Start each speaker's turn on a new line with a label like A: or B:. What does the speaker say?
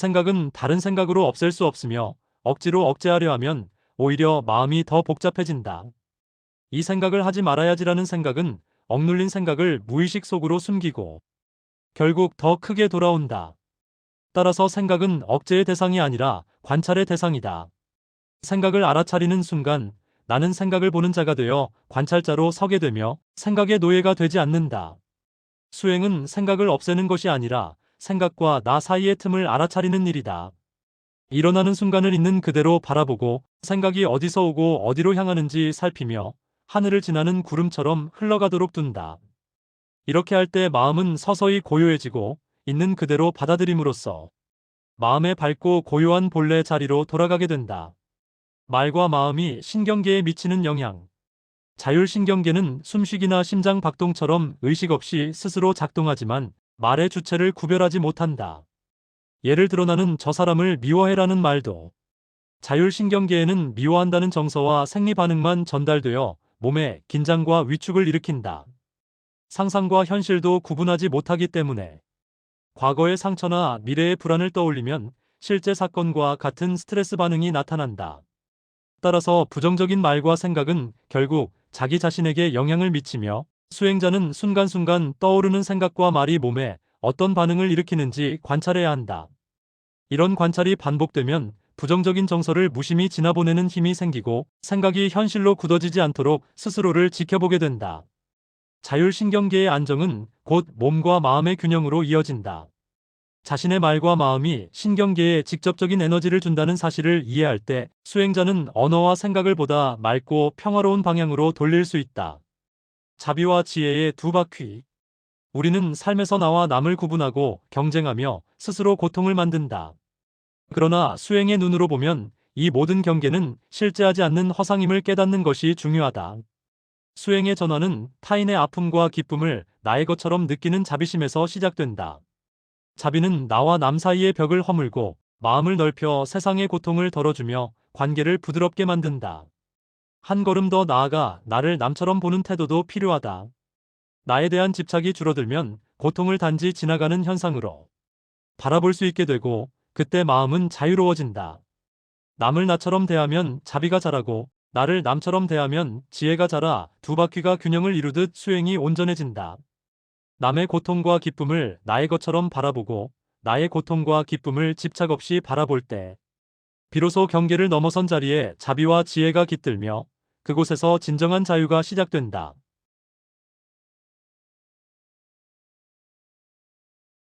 A: 생각은 다른 생각으로 없앨 수 없으며 억지로 억제하려 하면 오히려 마음이 더 복잡해진다. 이 생각을 하지 말아야지라는 생각은 억눌린 생각을 무의식 속으로 숨기고 결국 더 크게 돌아온다. 따라서 생각은 억제의 대상이 아니라 관찰의 대상이다. 생각을 알아차리는 순간 나는 생각을 보는 자가 되어 관찰자로 서게 되며 생각의 노예가 되지 않는다. 수행은 생각을 없애는 것이 아니라 생각과 나 사이의 틈을 알아차리는 일이다. 일어나는 순간을 있는 그대로 바라보고 생각이 어디서 오고 어디로 향하는지 살피며 하늘을 지나는 구름처럼 흘러가도록 둔다. 이렇게 할 때 마음은 서서히 고요해지고 있는 그대로 받아들임으로써 마음의 밝고 고요한 본래 자리로 돌아가게 된다. 말과 마음이 신경계에 미치는 영향. 자율신경계는 숨쉬기나 심장 박동처럼 의식 없이 스스로 작동하지만 말의 주체를 구별하지 못한다. 예를 들어 나는 저 사람을 미워해라는 말도 자율신경계에는 미워한다는 정서와 생리 반응만 전달되어 몸에 긴장과 위축을 일으킨다. 상상과 현실도 구분하지 못하기 때문에 과거의 상처나 미래의 불안을 떠올리면 실제 사건과 같은 스트레스 반응이 나타난다. 따라서 부정적인 말과 생각은 결국 자기 자신에게 영향을 미치며 수행자는 순간순간 떠오르는 생각과 말이 몸에 어떤 반응을 일으키는지 관찰해야 한다. 이런 관찰이 반복되면 부정적인 정서를 무심히 지나보내는 힘이 생기고 생각이 현실로 굳어지지 않도록 스스로를 지켜보게 된다. 자율신경계의 안정은 곧 몸과 마음의 균형으로 이어진다. 자신의 말과 마음이 신경계에 직접적인 에너지를 준다는 사실을 이해할 때 수행자는 언어와 생각을 보다 맑고 평화로운 방향으로 돌릴 수 있다. 자비와 지혜의 두 바퀴. 우리는 삶에서 나와 남을 구분하고 경쟁하며 스스로 고통을 만든다. 그러나 수행의 눈으로 보면 이 모든 경계는 실제하지 않는 허상임을 깨닫는 것이 중요하다. 수행의 전환은 타인의 아픔과 기쁨을 나의 것처럼 느끼는 자비심에서 시작된다. 자비는 나와 남 사이의 벽을 허물고 마음을 넓혀 세상의 고통을 덜어주며 관계를 부드럽게 만든다. 한 걸음 더 나아가 나를 남처럼 보는 태도도 필요하다. 나에 대한 집착이 줄어들면 고통을 단지 지나가는 현상으로 바라볼 수 있게 되고 그때 마음은 자유로워진다. 남을 나처럼 대하면 자비가 자라고 나를 남처럼 대하면 지혜가 자라 두 바퀴가 균형을 이루듯 수행이 온전해진다. 남의 고통과 기쁨을 나의 것처럼 바라보고 나의 고통과 기쁨을 집착 없이 바라볼 때 비로소 경계를 넘어선 자리에 자비와 지혜가 깃들며 그곳에서 진정한 자유가 시작된다.